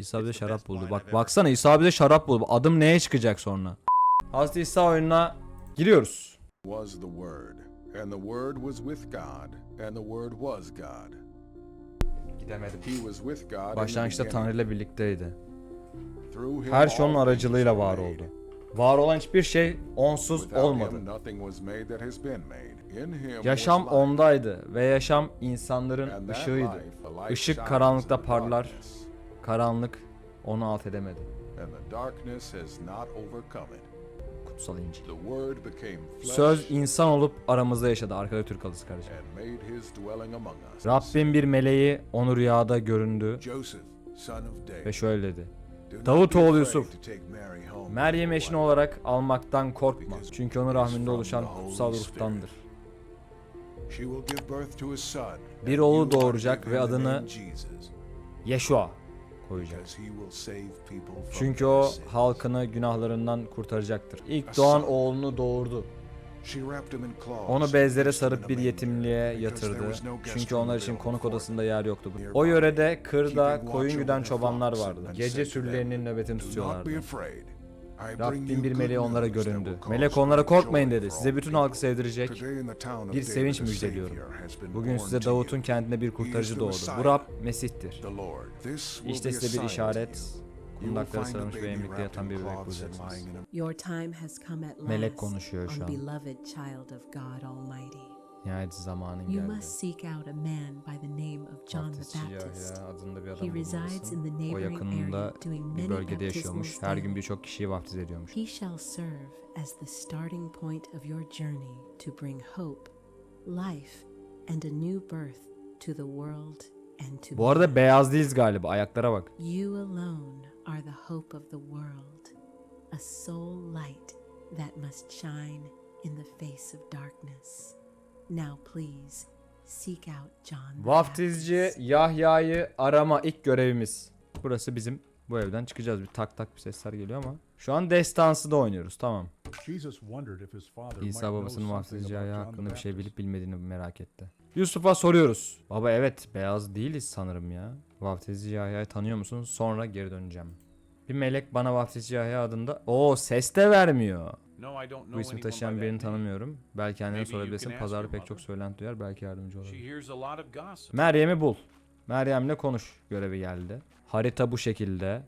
İsa bize şarap buldu. Bak baksana İsa bize şarap buldu. Adım neye çıkacak sonra? Hazreti İsa oyununa giriyoruz. was the Word, and the Word was with God, and the Word was God. Gidemedim. He was with God in the Başlangıçta. Tanrı ile birlikteydi. Her şey onun aracılığıyla var oldu. Var olan hiçbir şey onsuz olmadı. Yaşam ondaydı ve yaşam insanların ışığıydı. Işık karanlıkta parlar. Karanlık onu alt edemedi. And the darkness has not overcome it. Kutsal İncil. The Word became flesh Söz insan olup aramızda yaşadı. Arkada Türk alısı kardeşim. and made his dwelling among us. Rabbin bir meleği onu rüyada göründü Joseph, son of David. ve şöyle dedi. do not Davut be oğlu afraid Yusuf, Meryem as eşin your wife, olarak almaktan korkma. Çünkü onun rahminde oluşan kutsal ruhtandır. Bir oğlu doğuracak ve adını Yeşua koyacak. Çünkü o halkını günahlarından kurtaracaktır. İlk doğan oğlunu doğurdu. Onu bezlere sarıp bir yetimliğe yatırdı. Çünkü onlar için konuk odasında yer yoktu. O yörede kırda koyun güden çobanlar vardı. Gece sürülerinin nöbetini "Do not be tutuyorlardı. You bir meleği onlara göründü. Melek onlara korkmayın dedi. Size bütün halkı sevdirecek bir sevinç müjdeliyorum. Bugün size. Davut'un kendine bir kurtarıcı doğdu. Bu Rab Mesih'tir. İşte size bir işaret. a sarılmış ve emlikte yatan bir bebek bulacaksınız. Melek konuşuyor şu an. Nihayet zamanın You geldi. must seek out a man by the name of John the Baptist. Yahya adında bir adam He resides in the bulmalısın. O neighboring yakınında area doing bir many bölgede yaşıyormuş. baptismals Her gün birçok kişiyi vaftiz ediyormuş. He shall serve as the starting point of your journey to bring hope, life, and a new birth to the world and to Bu arada man. beyaz değiliz galiba. Ayaklara bak. You alone are the hope of the world, a soul light that must shine in the face of darkness. Now please seek out John. Vaftizci. Yahya'yı arama ilk görevimiz. Burası bizim bu evden çıkacağız. Bir tak tak bir sesler geliyor ama. Şu an destansı da oynuyoruz. Tamam. Jesus wondered if his father might İsa babasının vaftizci Yahya hakkında bir şey bilip bilmediğini merak etti. Yusuf'a soruyoruz. Baba evet beyaz değiliz sanırım ya. Vaftizci Yahya'yı tanıyor musun? Sonra geri döneceğim. Bir melek bana vaftizci Yahya adında. Oo ses de vermiyor. No, I don't know Bu ismi taşıyan birini tanımıyorum. Belki annene sorabilirsin. Pazarda pek çok söylenti duyar. Belki yardımcı olabilir. Meryem'i bul. Meryem'le konuş görevi geldi. Harita bu şekilde.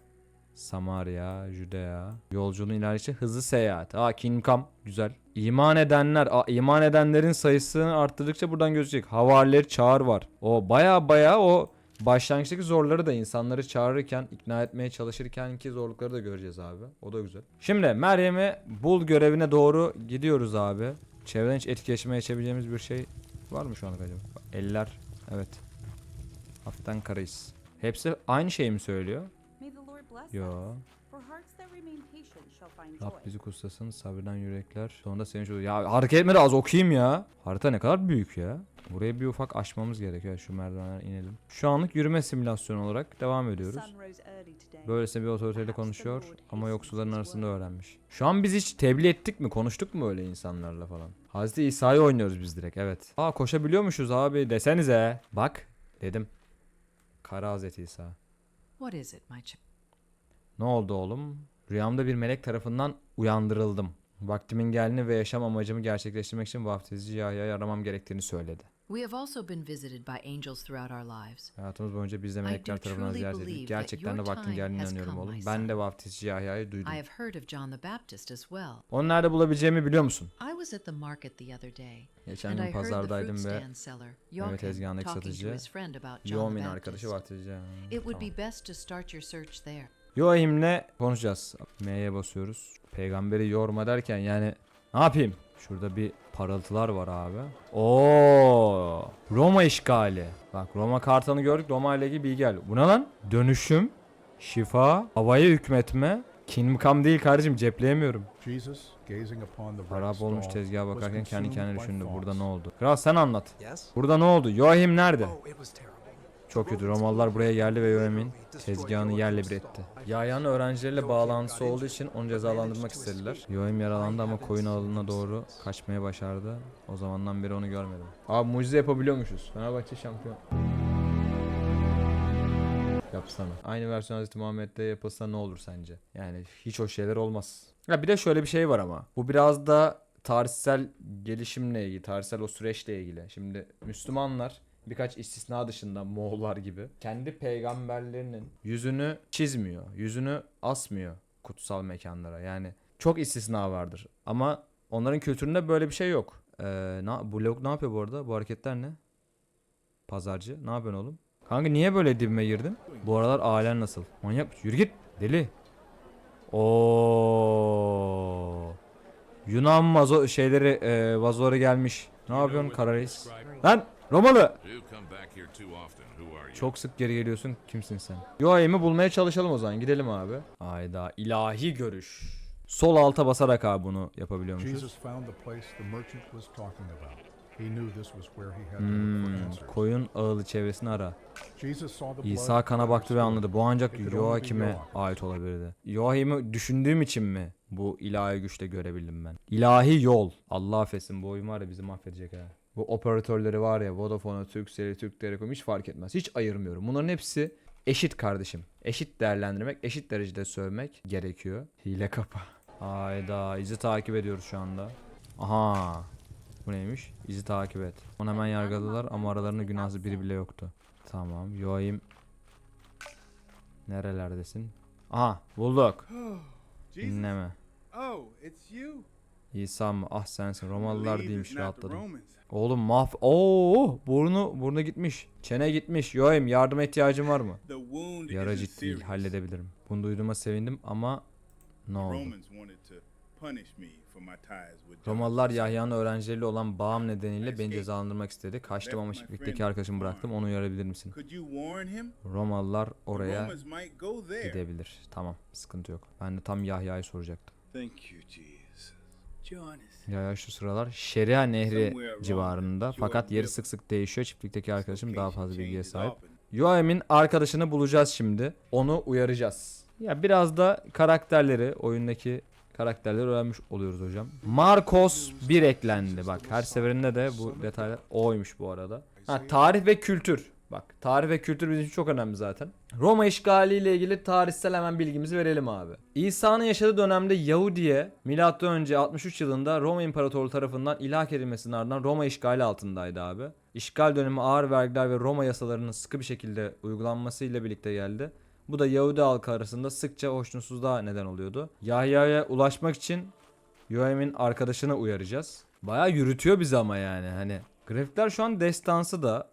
Samarya, Judea. Yolculuğun ilerleyişi hızlı seyahat. Aa Kinkam. Güzel. İman edenler. Aa, iman edenlerin sayısını arttırdıkça buradan gözecek. Havarileri çağır var. O baya baya o başlangıçtaki zorları da insanları çağırırken, ikna etmeye çalışırken ki zorlukları da göreceğiz abi. O da güzel. Şimdi Meryem'i bul görevine doğru gidiyoruz abi. Çevreden hiç etkileşime geçebileceğimiz bir şey var mı şu an acaba? Eller. Evet. Hafiften karayız. Hepsi aynı şeyi mi söylüyor? Yo. Rab bizi kutsasın, sabreden yürekler. Sonunda sevinç olur. Ya hareket etmedi az okuyayım ya. Harita ne kadar büyük ya. Burayı bir ufak aşmamız gerekiyor. Şu merdivenler inelim. Şu anlık yürüme simülasyonu olarak devam ediyoruz. Böylesine bir otoriteyle konuşuyor ama yoksulların arasında öğrenmiş. Şu an biz hiç tebliğ ettik mi? Konuştuk mu öyle insanlarla falan? Hazreti İsa'yı oynuyoruz biz direkt evet. Aa koşabiliyormuşuz abi desenize. Bak dedim. Kara Hazreti İsa. What is it, my? Ne oldu oğlum? Rüyamda bir melek tarafından uyandırıldım. Vaktimin geldiğini ve yaşam amacımı gerçekleştirmek için vaftizci Yahya'yı aramam gerektiğini söyledi. We have also been visited by angels throughout our lives. Hayatımız boyunca biz de melekler tarafından ziyaret edildik. Gerçekten de vaktin geldiğine inanıyorum oğlum. Ben de vaftizci Yahya'yı duydum. I have heard of John the Baptist as well. Onu nerede bulabileceğimi biliyor musun? I was at the market the other day, Geçen gün pazardaydım ve meyve tezgahındaki satıcı Yomin arkadaşı vaftizci. It would be best to start your search there. Yoahim'le konuşacağız. M'ye basıyoruz. Peygamberi yorma derken yani ne yapayım? Şurada bir parıltılar var abi. Oo, Roma işgali. Bak Roma kartanı gördük. Roma ile ilgili bilgi geldi. Bu ne lan? Dönüşüm, şifa, havaya hükmetme. Kinmkam değil kardeşim cepleyemiyorum. Jesus, gazing upon the Harap bread olmuş tezgaha bakarken kendi kendine düşündü. Burada ne oldu? Kral sen anlat. Burada ne oldu? Yoahim nerede? Çok kötü. Romalılar buraya geldi ve Yoem'in tezgahını yerle bir etti. Yahya'nın öğrencileriyle bağlantısı olduğu için onu cezalandırmak istediler. Yoem yaralandı ama koyun alanına doğru kaçmaya başardı. O zamandan beri onu görmedim. Abi mucize yapabiliyormuşuz. Fenerbahçe şampiyon. Yapsana. Aynı versiyon Hz. Muhammed'de yapılsa ne olur sence? Yani hiç o şeyler olmaz. Ya bir de şöyle bir şey var ama. Bu biraz da tarihsel gelişimle ilgili, tarihsel o süreçle ilgili. Şimdi Müslümanlar birkaç istisna dışında Moğollar gibi kendi peygamberlerinin yüzünü çizmiyor, yüzünü asmıyor kutsal mekanlara. Yani çok istisna vardır ama onların kültüründe böyle bir şey yok. Ee, na, bu lavuk ne yapıyor bu arada? Bu hareketler ne? Pazarcı. Ne yapıyorsun oğlum? Kanka niye böyle dibime girdin? Bu aralar ailen nasıl? Manyak? Yürü git. Deli. Oo. Yunan mazo şeyleri e, vazoları gelmiş. Ne yapıyorsun kara reis? Lan Romalı. Çok sık geri geliyorsun. Kimsin sen? Yoayım'ı bulmaya çalışalım o zaman. Gidelim abi. Hayda. ilahi görüş. Sol alta basarak abi bunu yapabiliyormuşuz. Hmm, koyun ağılı çevresini ara. İsa kana baktı ve anladı. Bu ancak it could only be Yoakim'e Joachim. ait olabilirdi. Yoakim'i düşündüğüm için mi bu ilahi güçle görebildim ben? İlahi yol. Allah affetsin bu oyun var ya bizi mahvedecek ha. Bu operatörleri var ya Vodafone'u, Turkcell'i, Türk Telekom hiç fark etmez. Hiç ayırmıyorum. Bunların hepsi eşit kardeşim. Eşit değerlendirmek, eşit derecede sövmek gerekiyor. Hile kapa. Hayda izi takip ediyoruz şu anda. Aha. Bu neymiş? İzi takip et. Onu hemen yargıladılar ama aralarında günahsız biri bile yoktu. Tamam. Yoayim. Nerelerdesin? Aha bulduk. Dinleme. Oh, it's you. İsa mı? Ah sensin. Romalılar değilmiş rahatladım. Oğlum mahv... Oo, burnu burnu gitmiş. Çene gitmiş. Yoayim yardıma ihtiyacın var mı? Yara ciddi değil. Halledebilirim. Bunu duyduğuma sevindim ama ne oldu? Romalılar Yahya'nın öğrencileriyle olan bağım nedeniyle beni cezalandırmak istedi. Kaçtım ama çiftlikteki arkadaşımı bıraktım. Onu uyarabilir misin? Romalılar oraya gidebilir. Tamam, sıkıntı yok. Ben de tam Yahya'yı soracaktım. Thank you, Yahya şu sıralar Şeria Nehri civarında fakat yeri sık sık değişiyor. Çiftlikteki arkadaşım daha fazla bilgiye sahip. Yoem'in arkadaşını bulacağız şimdi. Onu uyaracağız. Ya biraz da karakterleri, oyundaki karakterleri öğrenmiş oluyoruz hocam. Marcos 1 eklendi. Bak her seferinde de bu detaylar oymuş bu arada. Ha, tarih ve kültür. Bak tarih ve kültür bizim için çok önemli zaten. Roma işgali ile ilgili tarihsel hemen bilgimizi verelim abi. İsa'nın yaşadığı dönemde Yahudiye M.Ö. 63 yılında Roma İmparatorluğu tarafından ilhak edilmesinin ardından Roma işgali altındaydı abi. İşgal dönemi ağır vergiler ve Roma yasalarının sıkı bir şekilde uygulanmasıyla birlikte geldi. Bu da Yahudi halkı arasında sıkça hoşnutsuzluğa neden oluyordu. Yahya'ya ulaşmak için Yoem'in arkadaşını uyaracağız. Bayağı yürütüyor bizi ama yani hani. Grafikler şu an destansı da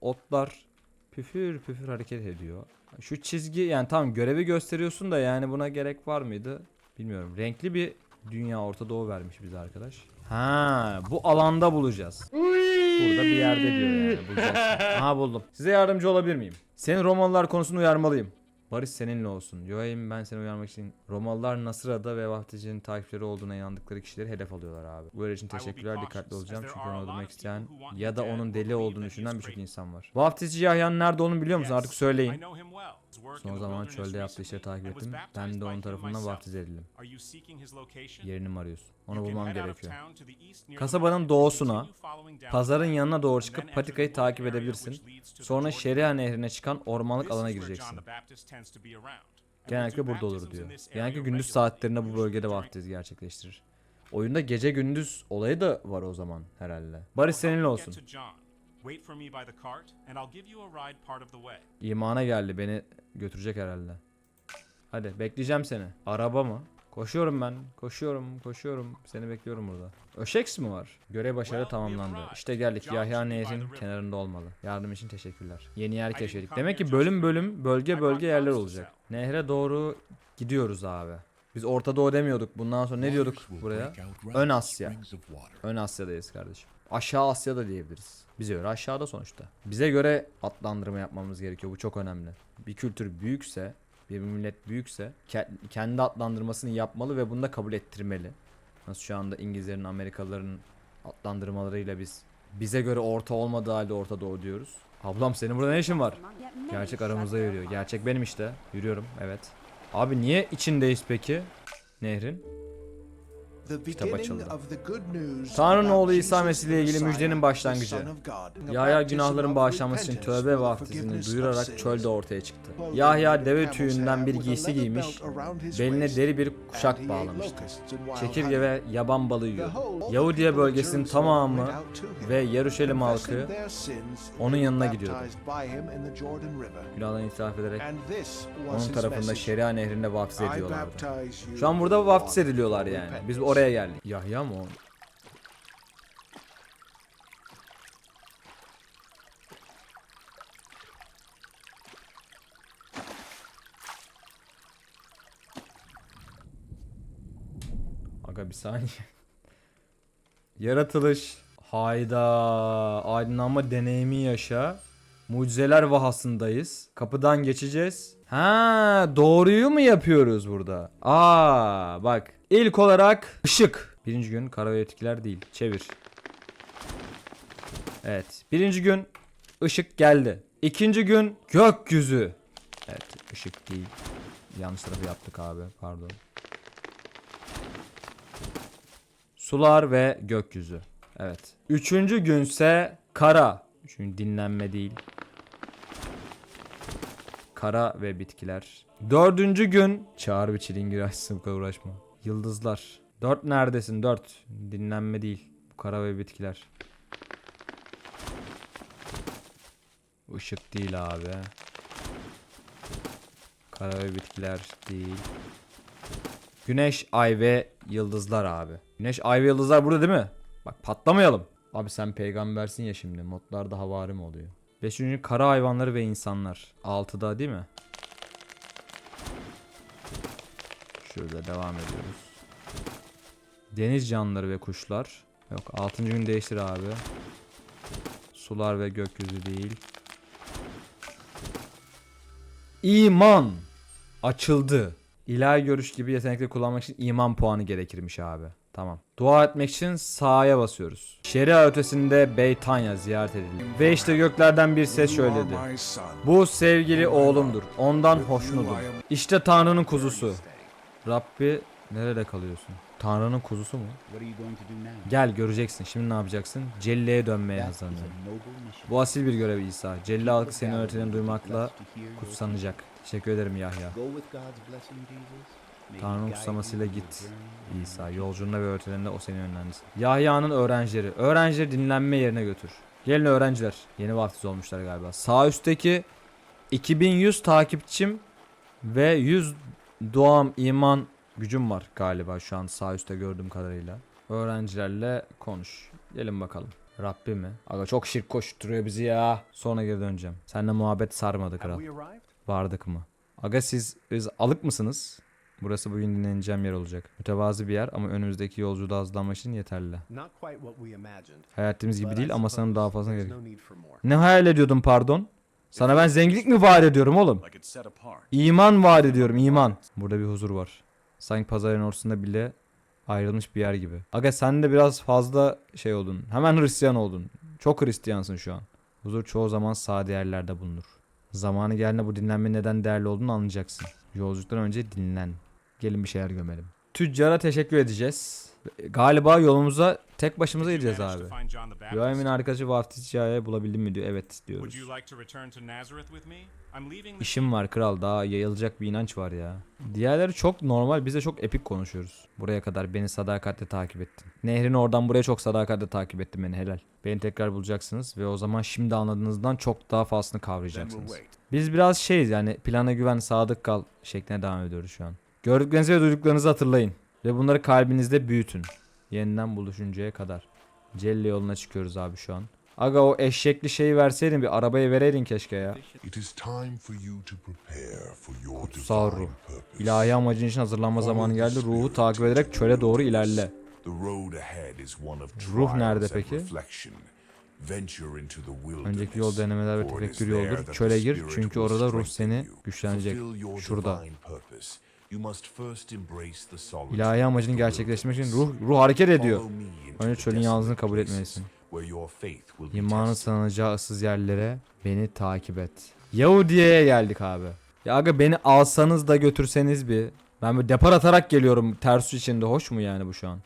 otlar püfür püfür hareket ediyor. Şu çizgi yani tamam görevi gösteriyorsun da yani buna gerek var mıydı bilmiyorum. Renkli bir dünya Orta Doğu vermiş bize arkadaş. Ha bu alanda bulacağız. Burada bir yerde diyor yani bulacaksın. Aha buldum. Size yardımcı olabilir miyim? Seni Romalılar konusunda uyarmalıyım. Barış seninle olsun. Yoayim ben seni uyarmak için Romalılar Nasıra'da ve vaftizcinin takipçileri olduğuna inandıkları kişileri hedef alıyorlar abi. Bu uyarı için teşekkürler dikkatli olacağım çünkü onu öldürmek isteyen ya da onun deli olduğunu düşünen birçok insan var. Vaftizci Yahya'nın nerede olduğunu biliyor musun? Artık söyleyin. Son zaman çölde yaptığı işleri takip ettim. Ben de onun tarafından vaftiz edildim. Yerini mi arıyorsun? Onu bulmam gerekiyor. Kasabanın doğusuna, pazarın yanına doğru çıkıp patikayı takip edebilirsin. Sonra Şeria nehrine çıkan ormanlık alana gireceksin. Genellikle burada olur diyor. Genellikle gündüz saatlerinde bu bölgede vaftiz gerçekleştirir. Oyunda gece gündüz olayı da var o zaman herhalde. Barış seninle olsun. İmana geldi beni götürecek herhalde. Hadi bekleyeceğim seni. Araba mı? Koşuyorum ben. Koşuyorum, koşuyorum. Seni bekliyorum burada. Öşeks mi var? Görev başarı tamamlandı. İşte geldik. Yahya Nehir'in kenarında olmalı. Yardım için teşekkürler. Yeni yer keşfettik. Demek ki bölüm bölüm, bölge bölge yerler olacak. Nehre doğru gidiyoruz abi. Biz Orta Doğu demiyorduk. Bundan sonra ne diyorduk buraya? Ön Asya. Ön Asya'dayız kardeşim. Aşağı Asya'da diyebiliriz. Bize göre aşağıda sonuçta. Bize göre adlandırma yapmamız gerekiyor. Bu çok önemli. Bir kültür büyükse, bir millet büyükse ke- kendi adlandırmasını yapmalı ve bunu da kabul ettirmeli. Nasıl şu anda İngilizlerin, Amerikalıların adlandırmalarıyla biz bize göre orta olmadığı halde Orta Doğu diyoruz. Ablam senin burada ne işin var? Gerçek aramızda yürüyor. Gerçek benim işte. Yürüyorum evet. Abi niye içindeyiz peki? Nehrin. Kitap açıldı. Tanrı'nın oğlu İsa Mesih ile ilgili müjdenin başlangıcı. Yahya günahların bağışlanması için tövbe vaftizini duyurarak çölde ortaya çıktı. Yahya deve tüyünden bir giysi giymiş, beline deri bir kuşak bağlamıştı. Çekirge ve yaban balığı yiyor. Yahudiye bölgesinin tamamı ve Yeruşalim halkı onun yanına gidiyordu. Günahlarını itiraf ederek onun tarafında Şeria nehrinde vaftiz ediyorlardı. Şu an burada vaftiz ediliyorlar yani. Biz oraya geldik. Yahya mı o? Aga bir saniye. Yaratılış. Hayda. Aydınlanma deneyimi yaşa. Mucizeler vahasındayız. Kapıdan geçeceğiz. Ha, doğruyu mu yapıyoruz burada? Aa, bak. İlk olarak ışık. Birinci gün kara ve etkiler değil. Çevir. Evet. Birinci gün ışık geldi. İkinci gün gökyüzü. Evet, ışık değil. Yanlış tarafı yaptık abi. Pardon. Sular ve gökyüzü. Evet. Üçüncü günse kara. Çünkü dinlenme değil. Kara ve bitkiler. Dördüncü gün çağır bir çilingir açsın bu kadar uğraşma. Yıldızlar. Dört neredesin? Dört. Dinlenme değil. Bu kara ve bitkiler. Işık değil abi. Kara ve bitkiler değil. Güneş, ay ve yıldızlar abi. Güneş, ay ve yıldızlar burada değil mi? Bak patlamayalım. Abi sen peygambersin ya şimdi. Modlarda havari mi oluyor? Beşinci kara hayvanları ve insanlar. Altıda değil mi? Şöyle devam ediyoruz. Deniz canlıları ve kuşlar. Yok altıncı gün değiştir abi. Sular ve gökyüzü değil. İman açıldı. İlahi görüş gibi yetenekleri kullanmak için iman puanı gerekirmiş abi. Tamam. Dua etmek için sağa basıyoruz. Şeria ötesinde Beytanya ziyaret edildi. Ve işte göklerden bir ses şöyle dedi. Bu sevgili oğlumdur. Ondan hoşnutum. İşte Tanrı'nın kuzusu. Rabbi nerede kalıyorsun? Tanrı'nın kuzusu mu? Gel göreceksin. Şimdi ne yapacaksın? Celle'ye dönmeye hazırlanıyor. Bu asil bir görev İsa. Celle halkı senin öğretilerini duymakla kutsanacak. Teşekkür ederim Yahya. Tanrı'nın kutsamasıyla git İsa. Yolculuğunda ve öğretilerinde o seni yönlendirsin. Yahya'nın öğrencileri. Öğrencileri dinlenme yerine götür. Gelin öğrenciler. Yeni vaftiz olmuşlar galiba. Sağ üstteki 2100 takipçim ve 100 doğam iman gücüm var galiba şu an sağ üstte gördüğüm kadarıyla. Öğrencilerle konuş. Gelin bakalım. Rabbi mi? Aga çok şirk koşturuyor bizi ya. Sonra geri döneceğim. Seninle muhabbet sarmadı kral. Vardık mı? Aga siz, siz alık mısınız? Burası bugün dinleneceğim yer olacak. Mütevazı bir yer ama önümüzdeki yolculuğa hızlanmak için yeterli. Hayal ettiğimiz gibi değil ama sanırım daha fazla gerek. Ne hayal ediyordun pardon? Sana ben zenginlik mi vaat ediyorum oğlum? İman vaat ediyorum iman. Burada bir huzur var. Sanki pazarın ortasında bile ayrılmış bir yer gibi. Aga sen de biraz fazla şey oldun. Hemen Hristiyan oldun. Çok Hristiyansın şu an. Huzur çoğu zaman sade yerlerde bulunur. Zamanı geldiğinde bu dinlenmenin neden değerli olduğunu anlayacaksın. Yolculuktan önce dinlen. Gelin bir şeyler gömelim. Tüccara teşekkür edeceğiz. Galiba yolumuza tek başımıza gideceğiz abi. İbrahim'in arkadaşı vaftiz hikaye bulabildin mi diyor. Evet diyoruz. İşim var kral daha yayılacak bir inanç var ya. Diğerleri çok normal biz de çok epik konuşuyoruz. Buraya kadar beni sadakatle takip ettin. Nehrin oradan buraya çok sadakatle takip ettin beni helal. Beni tekrar bulacaksınız ve o zaman şimdi anladığınızdan çok daha fazlasını kavrayacaksınız. Biz biraz şeyiz yani plana güven sadık kal şekline devam ediyoruz şu an. Gördüklerinizi ve duyduklarınızı hatırlayın. Ve bunları kalbinizde büyütün. Yeniden buluşuncaya kadar. Celle yoluna çıkıyoruz abi şu an. Aga o eşekli şeyi verseydin bir arabaya vereydin keşke ya. Kutsal ruh. İlahi amacın için hazırlanma zamanı geldi. Ruhu takip ederek çöle doğru ilerle. Ruh nerede peki? Önceki yol denemeler ve tefekkür yoldur. Çöle gir çünkü orada ruh seni güçlenecek. Şurada. İlahi amacını gerçekleştirmek için ruh ruh hareket ediyor. Önce çölün yalnızlığını kabul etmelisin. İmanın sığınacağı ıssız yerlere beni takip et. Yahudiye'ye geldik abi. Ya aga beni alsanız da götürseniz bir. Ben böyle depar atarak geliyorum ters içinde. Hoş mu yani bu şu an?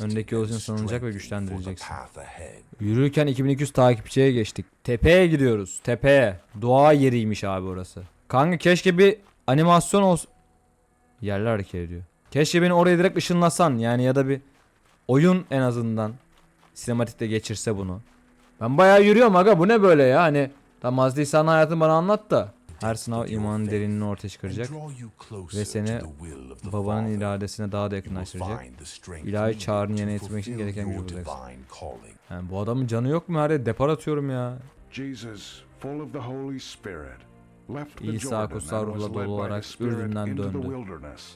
Öndeki yolcun and sanılacak ve güçlendirileceksin. Yürürken 2200 takipçiye geçtik. Tepeye gidiyoruz. Tepeye. Doğa yeriymiş abi orası. Kanka keşke bir animasyon olsun. Yerler hareket ediyor. Keşke beni oraya direkt ışınlasan yani ya da bir oyun en azından sinematikte geçirse bunu. Ben bayağı yürüyorum aga bu ne böyle ya hani tam Hazreti İsa'nın hayatını bana anlat da. Her sınav imanın derinliğini ortaya çıkaracak ve seni babanın iradesine daha da yakınlaştıracak. İlahi çağrını yerine to getirmek için gereken gücü bulacaksın. Yani bu adamın canı yok mu her yere depar atıyorum ya. Jesus, full of the Holy Spirit, İsa kutsal ruhla dolu olarak Ürdün'den döndü.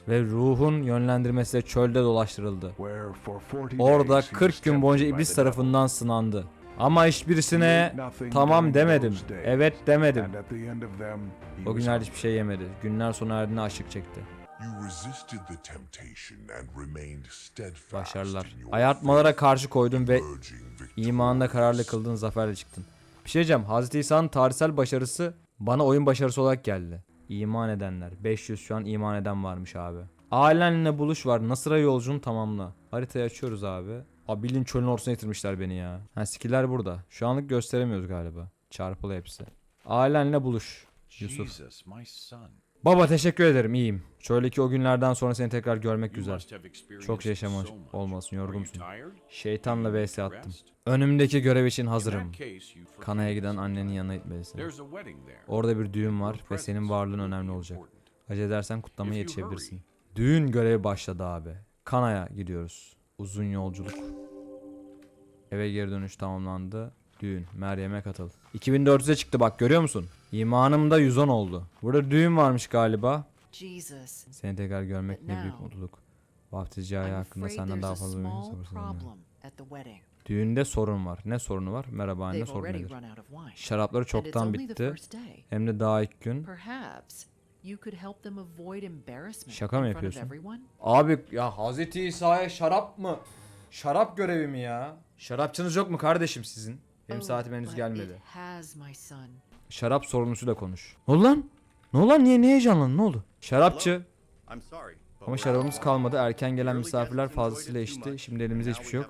Ve ruhun yönlendirmesiyle çölde dolaştırıldı. where for 40 Orada days he was 40 gün boyunca iblis tarafından sınandı. Ama hiçbirisine tamam demedim. Evet demedim. O was günlerde hiçbir şey yemedi. Günler sona erdiğinde açlık çekti. Başarılar. Ayartmalara karşı koydun ve imanında kararlı kıldın, zaferle çıktın. Bir şey diyeceğim. Hazreti İsa'nın tarihsel başarısı bana oyun başarısı olarak geldi. İman edenler. 500 şu an iman eden varmış abi. Ailenle buluş var. Nasır'a yolculuğunu tamamla. Haritayı açıyoruz abi. Abi bildiğin çölün ortasına getirmişler beni ya. Ha skiller burada. Şu anlık gösteremiyoruz galiba. Çarpılı hepsi. Ailenle buluş. Yusuf. Jesus, my son. Baba teşekkür ederim iyiyim. Şöyleki o günlerden sonra seni tekrar görmek güzel. Çok much. olmasın yorgunsun. Şeytanla vs attım. Önümdeki görev için In hazırım. Kanaya giden annenin yanına gitmelisin. Orada bir düğün var ve senin varlığın önemli olacak. Acele edersen kutlamaya yetişebilirsin. Düğün görevi başladı abi. Kanaya gidiyoruz. Uzun yolculuk. Eve geri dönüş tamamlandı. Düğün. Meryem'e katıl. 2400'e çıktı bak görüyor musun? İmanım da 110 oldu. Burada düğün varmış galiba. Jesus, Seni tekrar görmek ne büyük mutluluk. Vaftiz ayağı I'm hakkında afraid senden there's daha a fazla small sabırsızlanıyorum. problem at the wedding. Düğünde sorun var. Ne sorunu var? Merhaba anne They've sorun already nedir? run out of wine. Şarapları çoktan only the bitti. first day. Hem de daha ilk gün. Perhaps you could help them avoid embarrassment Şaka mı in front of yapıyorsun? Abi ya Hazreti İsa'ya şarap mı? Şarap görevi mi ya? Şarapçınız yok mu kardeşim sizin? Benim Oh, saatim henüz gelmedi. It has my son. Şarap sorumlusuyla konuş. Ne oldu lan? Ne oldu lan? Niye, niye heyecanlandın? Ne oldu? Şarapçı. Ama şarabımız kalmadı. Erken gelen misafirler fazlasıyla içti. Şimdi elimizde hiçbir şey yok.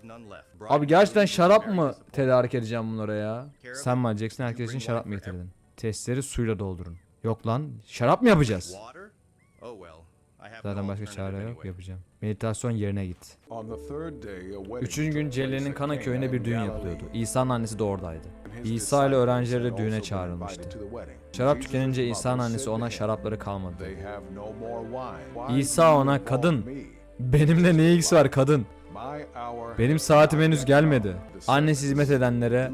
Abi gerçekten şarap mı tedarik edeceğim bunlara ya? Sen mi alacaksın? Herkes için şarap mı getirdin? Testleri suyla doldurun. Yok lan. Şarap mı yapacağız? Oh Zaten başka çare yok yapacağım. Meditasyon yerine git. Üçüncü gün Celle'nin Kana Cana bir düğün yapılıyordu. İsa'nın annesi de oradaydı. İsa ile öğrencileri de düğüne çağrılmıştı. Şarap tükenince İsa'nın annesi ona şarapları kalmadı. "They have no more wine. Why İsa ona kadın. Benimle ne ilgisi var kadın? Benim saatim henüz gelmedi. Annesi hizmet edenlere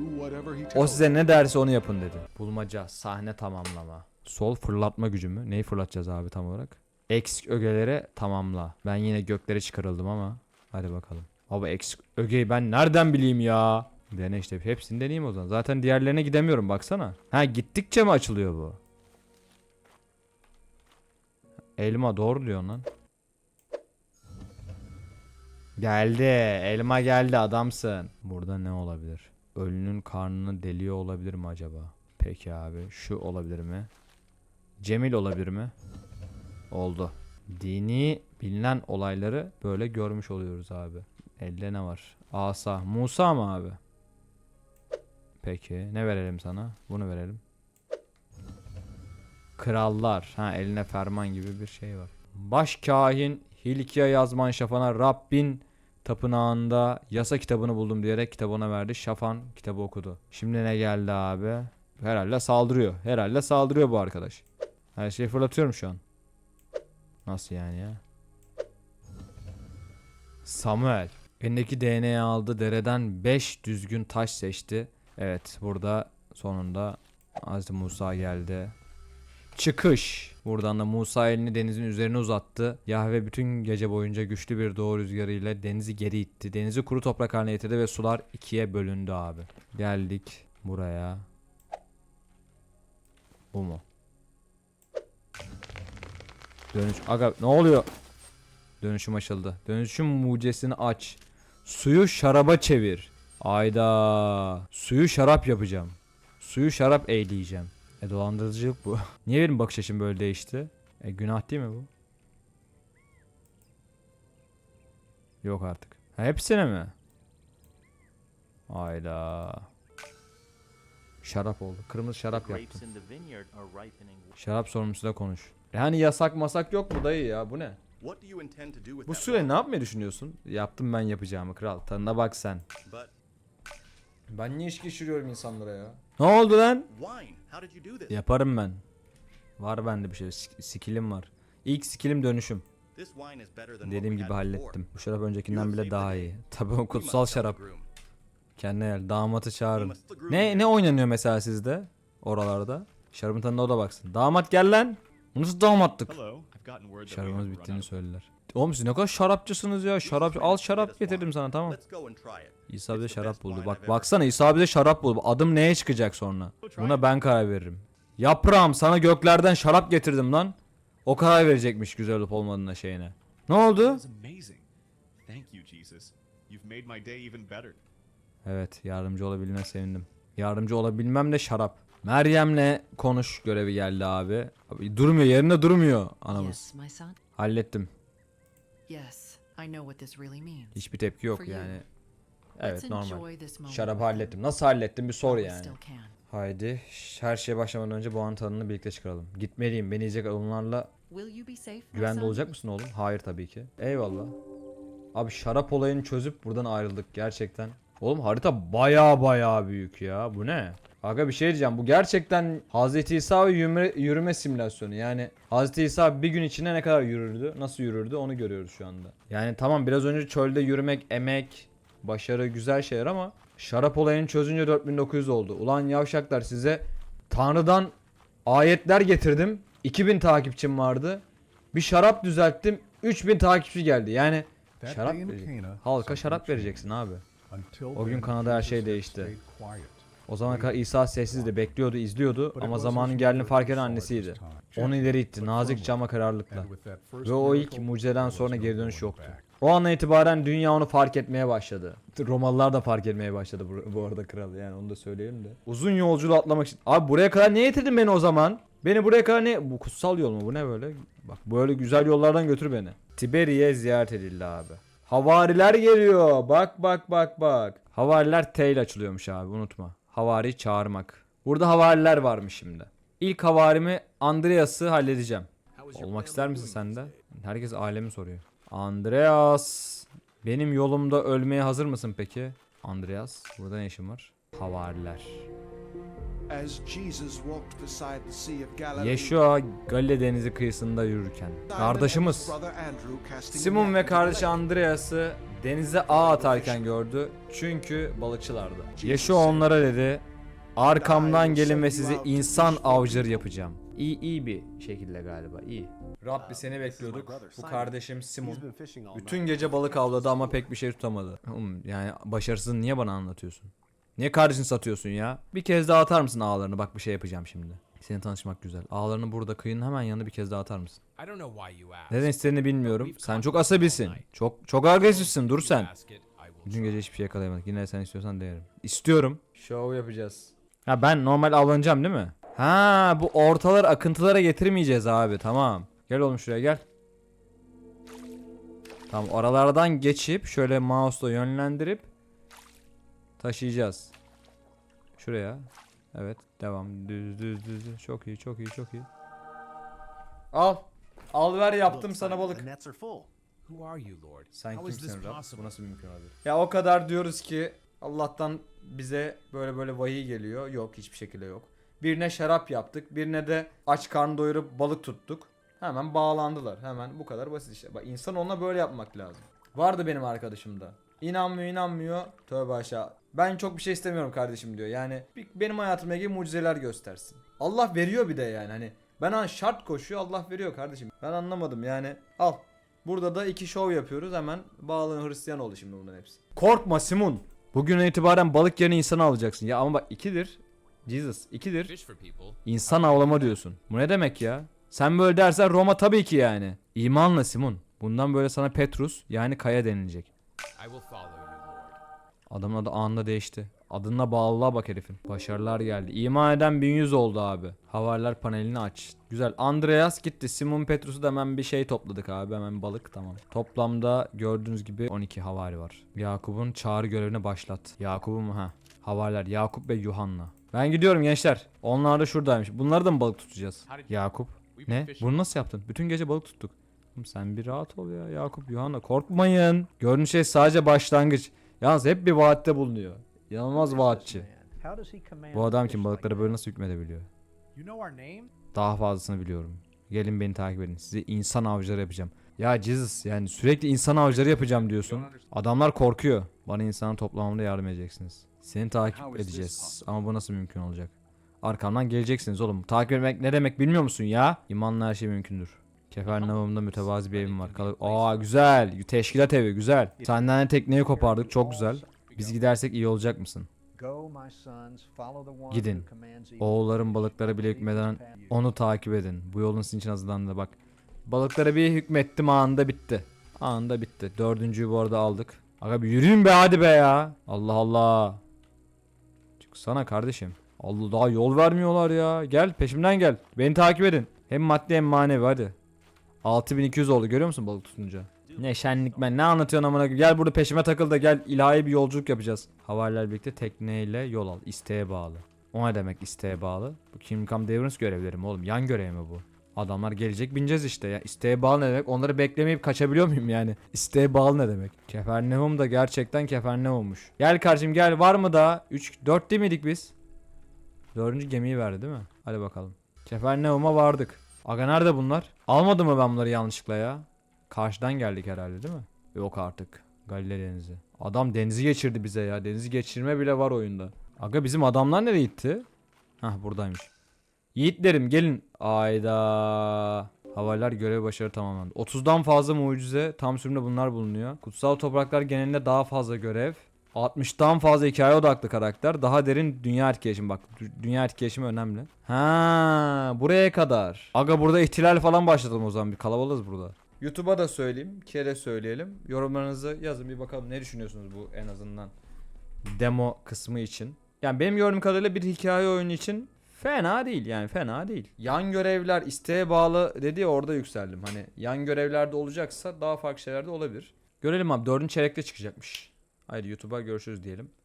o size ne derse onu yapın dedi. Bulmaca, sahne tamamlama. Sol fırlatma gücü mü? Neyi fırlatacağız abi tam olarak? Eksik ögelere tamamla. Ben yine göklere çıkarıldım ama. Hadi bakalım. Baba eksik ögeyi ben nereden bileyim ya? Dene işte hepsini deneyeyim o zaman. Zaten diğerlerine gidemiyorum baksana. Ha gittikçe mi açılıyor bu? Elma doğru diyorsun lan. Geldi. Elma geldi adamsın. Burada ne olabilir? Ölünün karnını deliyor olabilir mi acaba? Peki abi. Şu olabilir mi? Cemil olabilir mi? Oldu. Dini bilinen olayları böyle görmüş oluyoruz abi. Elde ne var? Asa. Musa mı abi? Peki. Ne verelim sana? Bunu verelim. Krallar. Ha eline ferman gibi bir şey var. Baş kahin Hilkiya yazman şafana Rabbin tapınağında yasa kitabını buldum diyerek kitabına verdi. Şafan kitabı okudu. Şimdi ne geldi abi? Herhalde saldırıyor. Herhalde saldırıyor bu arkadaş. Her şeyi fırlatıyorum şu an. Nasıl yani ya? Samuel. Elindeki DNA aldı. Dereden 5 düzgün taş seçti. Evet burada sonunda Hazreti Musa geldi. Çıkış. Buradan da Musa elini denizin üzerine uzattı. Yahve bütün gece boyunca güçlü bir doğu rüzgarıyla denizi geri itti. Denizi kuru toprak haline getirdi ve sular ikiye bölündü abi. Geldik buraya. Bu mu? Dönüş. Aga ne oluyor? Dönüşüm açıldı. Dönüşüm mucizesini aç. Suyu şaraba çevir. Ayda. Suyu şarap yapacağım. Suyu şarap eğleyeceğim. E dolandırıcılık bu. Niye benim bakış açım böyle değişti? E günah değil mi bu? Yok artık. Ha, hepsine mi? Hayda. Şarap oldu. Kırmızı şarap yaptım. Şarap sorumlusuyla konuş. Yani yasak masak yok mu dayı ya bu ne? Bu süre ne yapmayı düşünüyorsun? Yaptım ben yapacağımı kral. Tadına bak sen. Ben niye içki içiriyorum insanlara ya? Ne oldu lan? Yaparım ben. Var bende bir şey. Sik- Skillim var. İlk skillim dönüşüm. Dediğim gibi hallettim. Bu şarap öncekinden bile daha iyi. day. Tabii o kutsal şarap. Kendine gel. Damatı çağırın. Ne ne oynanıyor mesela sizde? Oralarda. Şarabın tadına o da baksın. Damat gel lan. Bu nasıl damatlık? Şarabımız bittiğini söylediler. Oğlum siz ne kadar şarapçısınız ya. Şarap al şarap getirdim sana tamam. İsa bize şarap buldu. Bak baksana İsa bize şarap buldu. Adım neye çıkacak sonra? Buna ben karar veririm. Yaprağım sana göklerden şarap getirdim lan. O karar verecekmiş güzel olup olmadığına şeyine. Ne oldu? Evet yardımcı olabilmene sevindim. Yardımcı olabilmem de şarap. Meryem'le konuş görevi geldi abi. abi durmuyor yerinde durmuyor anamız. Yes? Hallettim. Yes, I know what this really means. Hiçbir tepki yok yani. Evet normal. them hallettim. Nasıl hallettim bir sor yani. Haydi her şeye başlamadan önce bu anın tadını birlikte çıkaralım. Gitmeliyim. Beni yiyecek onlarla güvende olacak mısın oğlum? Hayır tabii ki. Eyvallah. Abi şarap olayını çözüp buradan ayrıldık gerçekten. Oğlum harita baya baya büyük ya. Bu ne? Aga bir şey diyeceğim. Bu gerçekten Hazreti İsa ve yürüme, yürüme simülasyonu. Yani Hazreti İsa bir gün içinde ne kadar yürürdü, nasıl yürürdü onu görüyoruz şu anda. Yani tamam biraz önce çölde yürümek, emek, başarı güzel şeyler ama şarap olayını çözünce 4900 oldu. Ulan yavşaklar size Tanrı'dan ayetler getirdim. 2000 takipçim vardı. Bir şarap düzelttim. 3000 takipçi geldi. Yani şarap day in verecek- Cana, Halka şarap vereceksin abi. O gün Kanada her şey değişti. O zaman kadar İsa sessizdi, bekliyordu, izliyordu ama zamanın geldiğini fark eden annesiydi. Onu ileri itti, But nazik firmly. cama kararlılıkla. Ve o ilk mucizeden sonra geri dönüş yoktu. O andan itibaren dünya onu fark etmeye başladı. Romalılar da fark etmeye başladı bu, bu arada kral yani onu da söyleyelim de. Uzun yolculuğu atlamak için. Abi buraya kadar niye getirdin beni o zaman? Beni buraya kadar ne? Bu kutsal yol mu? Bu ne böyle? Bak böyle güzel yollardan götür beni. Tiberiye ziyaret edildi abi. Havariler geliyor. Bak bak bak bak. Havariler T ile açılıyormuş abi unutma. Havari çağırmak. Burada havariler varmış şimdi. İlk havarimi Andreas'ı halledeceğim. Olmak ister misin sen de? Herkes ailemi soruyor. Andreas. Benim yolumda ölmeye hazır mısın peki? Andreas. Burada ne işin var? Havariler. Yeshua Galile denizi kıyısında yürürken. Kardeşimiz. Simon ve kardeşi. Andreas'ı denize ağ atarken gördü. Çünkü balıkçılardı. Yeshua onlara dedi. Arkamdan gelin ve sizi insan avcıları yapacağım. İyi iyi bir şekilde galiba iyi. Rabbi seni bekliyorduk. Bu kardeşim Simon. Bütün gece balık avladı ama pek bir şey tutamadı. Yani başarısızını niye bana anlatıyorsun? Niye kardeşini satıyorsun ya? Bir kez daha atar mısın ağlarını? Bak bir şey yapacağım şimdi. Seni tanışmak güzel. Ağlarını burada kıyının hemen yanına bir kez daha atar mısın? Neden istediğini bilmiyorum. Sen çok asabisin. Çok çok agresifsin. Dur sen. Bütün gece hiçbir şey yakalayamadık. Yine sen istiyorsan denerim. İstiyorum. Show yapacağız. Ha ben normal avlanacağım değil mi? Ha bu ortalar akıntılara getirmeyeceğiz abi. Tamam. Gel oğlum şuraya gel. Tamam oralardan geçip şöyle mouse'la yönlendirip taşıyacağız. Şuraya. Evet devam. Düz düz düz. düz. Çok iyi çok iyi çok iyi. Al. Al ver yaptım sana balık. nets are full. Who are you, Lord? Sen kimsin Rab? Bu nasıl mümkün olabilir? Ya o kadar diyoruz ki Allah'tan bize böyle böyle vahiy geliyor. Yok hiçbir şekilde yok. Birine şarap yaptık. Birine de aç karnı doyurup balık tuttuk. Hemen bağlandılar. Hemen bu kadar basit işte. Bak insan onunla böyle yapmak lazım. Vardı benim arkadaşımda. İnanmıyor inanmıyor. Tövbe aşağı. Ben çok bir şey istemiyorum kardeşim diyor. Yani benim hayatımda ilgili mucizeler göstersin. Allah veriyor bir de yani. Hani ben hani şart koşuyor Allah veriyor kardeşim. Ben anlamadım yani. Al. Burada da iki şov yapıyoruz hemen bağlı Hristiyan oldu şimdi bunların hepsi. Korkma Simon. Bugün itibaren balık yerine insan alacaksın. Ya ama bak ikidir. Jesus ikidir. İnsan avlama diyorsun. Bu ne demek ya? Sen böyle dersen Roma tabii ki yani. İmanla Simon. Bundan böyle sana Petrus yani Kaya denilecek. Adamın adı anında değişti. Adına bağlılığa bak herifin. Başarılar geldi. İman eden 1100 oldu abi. Havariler panelini aç. Güzel. Andreas gitti. Simon Petrus'u da hemen bir şey topladık abi. Hemen balık tamam. Toplamda gördüğünüz gibi 12 havari var. Yakup'un çağrı görevine başlat. Yakup'u mu? Ha. Havariler. Yakup ve Yuhanna. Ben gidiyorum gençler. Onlar da şuradaymış. Bunları da mı balık tutacağız? Yakup. Ne? Bunu nasıl yaptın? Bütün gece balık tuttuk. Oğlum sen bir rahat ol ya Yakup Yuhanna korkmayın. Gördüğünüz şey sadece başlangıç. Yalnız hep bir vaatte bulunuyor. İnanılmaz vaatçi. Bu adam kim balıkları böyle nasıl hükmedebiliyor? Daha fazlasını biliyorum. Gelin beni takip edin. Size insan avcıları yapacağım. Ya Jesus yani sürekli insan avcıları yapacağım diyorsun. Adamlar korkuyor. Bana insanı toplamamda yardım edeceksiniz. Seni takip edeceğiz. Ama bu nasıl mümkün olacak? Arkamdan geleceksiniz oğlum. Takip etmek ne demek bilmiyor musun ya? İmanla her şey mümkündür. Kefernaum'da mütevazi bir evim var. Kalır. Aa güzel. Teşkilat evi güzel. Senden de tekneyi kopardık. Çok güzel. Biz gidersek iyi olacak mısın? Gidin. Oğulların balıklara bile hükmeden onu takip edin. Bu yolun sizin için hazırlandı bak. Balıklara bir hükmettim anında bitti. Anında bitti. Dördüncüyü bu arada aldık. Aga bir yürüyün be hadi be ya. Allah Allah. Çıksana kardeşim. Allah daha yol vermiyorlar ya. Gel peşimden gel. Beni takip edin. Hem maddi hem manevi hadi. 6200 oldu görüyor musun balık tutunca? Ne şenlik ben ne anlatıyorsun amına? Gel burada peşime takıl da gel ilahi bir yolculuk yapacağız. Havariler birlikte tekneyle yol al. İsteğe bağlı. O ne demek isteğe bağlı? Bu Kingdom Come Deliverance görevleri mi oğlum? Yan görev mi bu? Adamlar gelecek bineceğiz işte ya. İsteğe bağlı ne demek? Onları beklemeyip kaçabiliyor muyum yani? İsteğe bağlı ne demek? Kefernaum da gerçekten Kefernaum'muş. Gel kardeşim gel var mı daha? 3 4 değil miydik biz? Dördüncü gemiyi verdi değil mi? Hadi bakalım. Kefernaum'a vardık. Aga nerede bunlar? Almadım mı ben bunları yanlışlıkla ya? Karşıdan geldik herhalde değil mi? Yok artık. Galile Denizi. Adam denizi geçirdi bize ya. Denizi geçirme bile var oyunda. Aga bizim adamlar nereye gitti? Hah buradaymış. Yiğitlerim gelin. Ayda. Havaliler görev başarı tamamlandı. 30'dan fazla mucize tam sürümde bunlar bulunuyor. Kutsal topraklar genelinde daha fazla görev. 60'tan fazla hikaye odaklı karakter. Daha derin dünya etkileşimi bak. dü- Dünya etkileşimi önemli. Ha, buraya kadar. Aga burada ihtilal falan başladım o zaman. Bir kalabalığız burada. YouTube'a da söyleyeyim. Kere söyleyelim. Yorumlarınızı yazın bir bakalım ne düşünüyorsunuz bu en azından demo kısmı için. Yani benim gördüğüm kadarıyla bir hikaye oyunu için fena değil yani fena değil. Yan görevler isteğe bağlı dedi ya orada yükseldim. Hani yan görevlerde olacaksa daha farklı şeyler de olabilir. Görelim abi dördüncü çeyrekte çıkacakmış. Haydi YouTube'a görüşürüz diyelim.